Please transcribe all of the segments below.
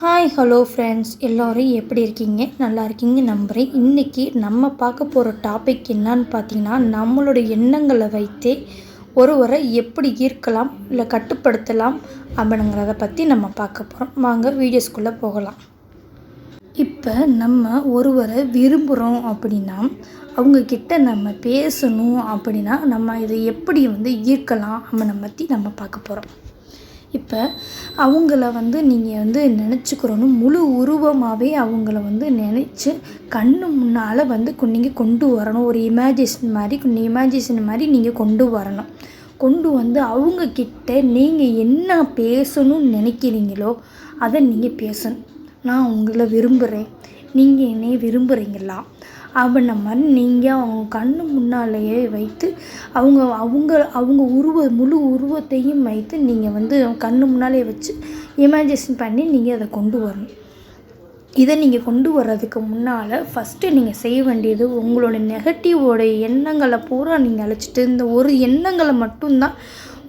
Hi hello friends எல்லோரும் எப்படி இருக்கீங்க? நல்லா இருக்கீங்க நம்புகிறேன் இன்றைக்கி நம்ம பார்க்க போகிற டாபிக் என்னன்னு பார்த்தீங்கன்னா நம்மளுடைய எண்ணங்களை வைத்தே ஒருவரை எப்படி ஈர்க்கலாம் இல்லை கட்டுப்படுத்தலாம் அப்படிங்கிறத பற்றி நம்ம பார்க்க போகிறோம் வாங்க வீடியோஸ்குள்ளே போகலாம். இப்போ நம்ம ஒருவரை விரும்புகிறோம் அப்படின்னா அவங்கக்கிட்ட நம்ம பேசணும் அப்படின்னா நம்ம இதை எப்படி வந்து ஈர்க்கலாம் அப்படின்ன பற்றி நம்ம பார்க்க போகிறோம் இப்போ அவங்கள வந்து நீங்கள் வந்து நினச்சிக்கிறோன்னு முழு உருவமாகவே அவங்கள வந்து நினச்சி கண்ணு முன்னால் வந்து நீங்கள் கொண்டு வரணும். ஒரு இமேஜிஷன் மாதிரி இமேஜினேஷன் மாதிரி நீங்கள் கொண்டு வரணும். கொண்டு வந்து அவங்கக்கிட்ட நீங்கள் என்ன பேசணும்னு நினைக்கிறீங்களோ அதை நீங்கள் பேசணும். நான் உங்களை விரும்புகிறேன் நீங்கள் என்னை விரும்புகிறீங்களா அப்படின்ன மாதிரி நீங்கள் அவங்க கண்ணு முன்னாலேயே வைத்து அவங்க அவங்க அவங்க உருவ முழு உருவத்தையும் வைத்து நீங்கள் வந்து கண்ணு முன்னாலேயே வச்சு இமேஜினேஷன் பண்ணி நீங்கள் அதை கொண்டு வரணும். இதை நீங்கள் கொண்டு வர்றதுக்கு முன்னால் ஃபஸ்ட்டு நீங்கள் செய்ய வேண்டியது உங்களோட நெகட்டிவோட எண்ணங்களை பூரா நீங்கள் அழைச்சிட்டு இந்த ஒரு எண்ணங்களை மட்டும்தான்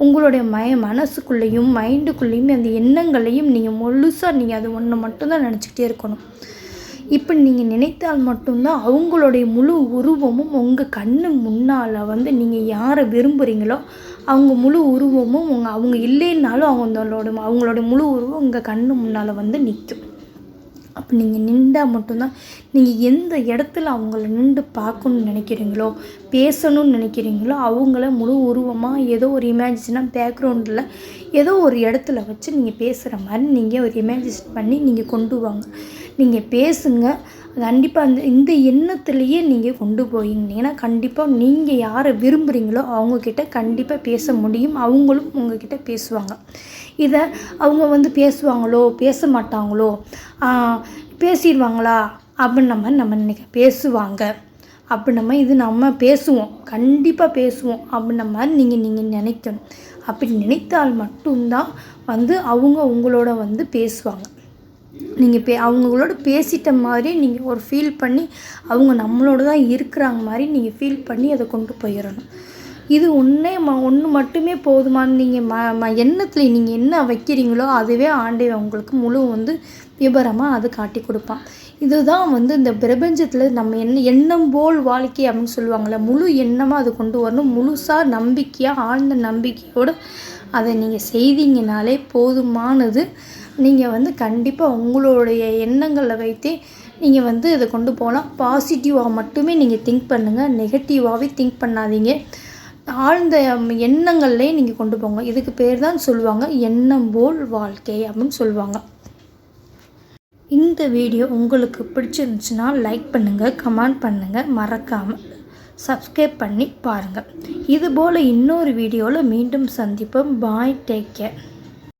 உங்களுடைய மய மனசுக்குள்ளேயும் மைண்டுக்குள்ளேயும் அந்த எண்ணங்களையும் நீங்கள் முழுசாக நீங்கள் அது ஒன்று மட்டும்தான் நினச்சிக்கிட்டே இருக்கணும். இப்போ நீங்கள் நினைத்தால் மட்டும்தான் அவங்களுடைய முழு உருவமும் உங்கள் கண்ணு முன்னால் வந்து நீங்கள் யாரை விரும்புகிறீங்களோ அவங்க முழு உருவமும் உங்கள் அவங்க இல்லைன்னாலும் அவங்களோட அவங்களோட முழு உருவம் உங்கள் கண்ணு முன்னால் வந்து நிற்கும் அப்போ நீங்கள் நின்றால் மட்டும்தான் நீங்கள் எந்த இடத்துல அவங்கள நின்று பார்க்கணுன்னு நினைக்கிறீங்களோ பேசணும்னு நினைக்கிறீங்களோ அவங்கள முழு உருவமாக ஏதோ ஒரு இமேஜினாக பேக்ரவுண்டில் ஏதோ ஒரு இடத்துல வச்சு நீங்கள் பேசுகிற மாதிரி நீங்கள் ஒரு இமேஜின் பண்ணி நீங்கள் கொண்டு வாங்க. நீங்கள் பேசுங்க. கண்டிப்பாக அந்த இந்த எண்ணத்துலேயே நீங்கள் கொண்டு போயிருந்தீங்கன்னா கண்டிப்பாக நீங்கள் யாரை விரும்புகிறீங்களோ அவங்கக்கிட்ட கண்டிப்பாக பேச முடியும். அவங்களும் உங்ககிட்ட பேசுவாங்க. இதை அவங்க வந்து பேசுவாங்களோ பேச மாட்டாங்களோ பேசிடுவாங்களா? அப்படின்னு நம்ம நம்ம நினைக்க பேசுவாங்க. அப்படி நம்ம இது நம்ம பேசுவோம். கண்டிப்பாக பேசுவோம். அப்படின்ன மாதிரி நீங்கள் நீங்கள் நினைக்கணும். அப்படி நினைத்தால் மட்டும்தான் வந்து அவங்க உங்களோட வந்து பேசுவாங்க. நீங்கள் பே அவங்களோட பேசிட்ட மாதிரி நீங்கள் ஒரு ஃபீல் பண்ணி அவங்க நம்மளோட தான் இருக்கிறாங்க மாதிரி நீங்கள் ஃபீல் பண்ணி அதை கொண்டு போயிடணும். இது ஒன்றே ம ஒன்று மட்டுமே போதுமானு நீங்கள் ம ம எண்ணத்தில் நீங்கள் என்ன வைக்கிறீங்களோ அதுவே ஆண்டவன் உங்களுக்கு முழு வந்து விபரமாக அது காட்டி கொடுப்பான். இதுதான் வந்து இந்த பிரபஞ்சத்தில் நம்ம என்ன எண்ணம் போல் வாழ்க்கை அப்படின்னு சொல்லுவாங்கள்ல முழு எண்ணமாக அது கொண்டு வரணும். முழுசாக நம்பிக்கையாக ஆழ்ந்த நம்பிக்கையோடு அதை நீங்கள் செய்தீங்கனாலே போதுமானது. நீங்கள் வந்து கண்டிப்பாக உங்களுடைய எண்ணங்களை வைத்தே நீங்கள் வந்து இதை கொண்டு போகலாம். பாசிட்டிவாக மட்டுமே நீங்கள் திங்க் பண்ணுங்கள் நெகட்டிவாகவே திங்க் பண்ணாதீங்க. ஆழ்ந்த எண்ணங்கள்லேயே நீங்கள் கொண்டு போங்க. இதுக்கு பேர் தான் சொல்லுவாங்க எண்ணம் போல் வாழ்க்கை அப்படின்னு சொல்லுவாங்க. இந்த வீடியோ உங்களுக்கு பிடிச்சிருந்துச்சுன்னா லைக் பண்ணுங்கள் கமெண்ட் பண்ணுங்கள் மறக்காமல் சப்ஸ்கிரைப் பண்ணி பாருங்கள் இதுபோல் இன்னொரு வீடியோவில் மீண்டும் சந்திப்போம். Bye take care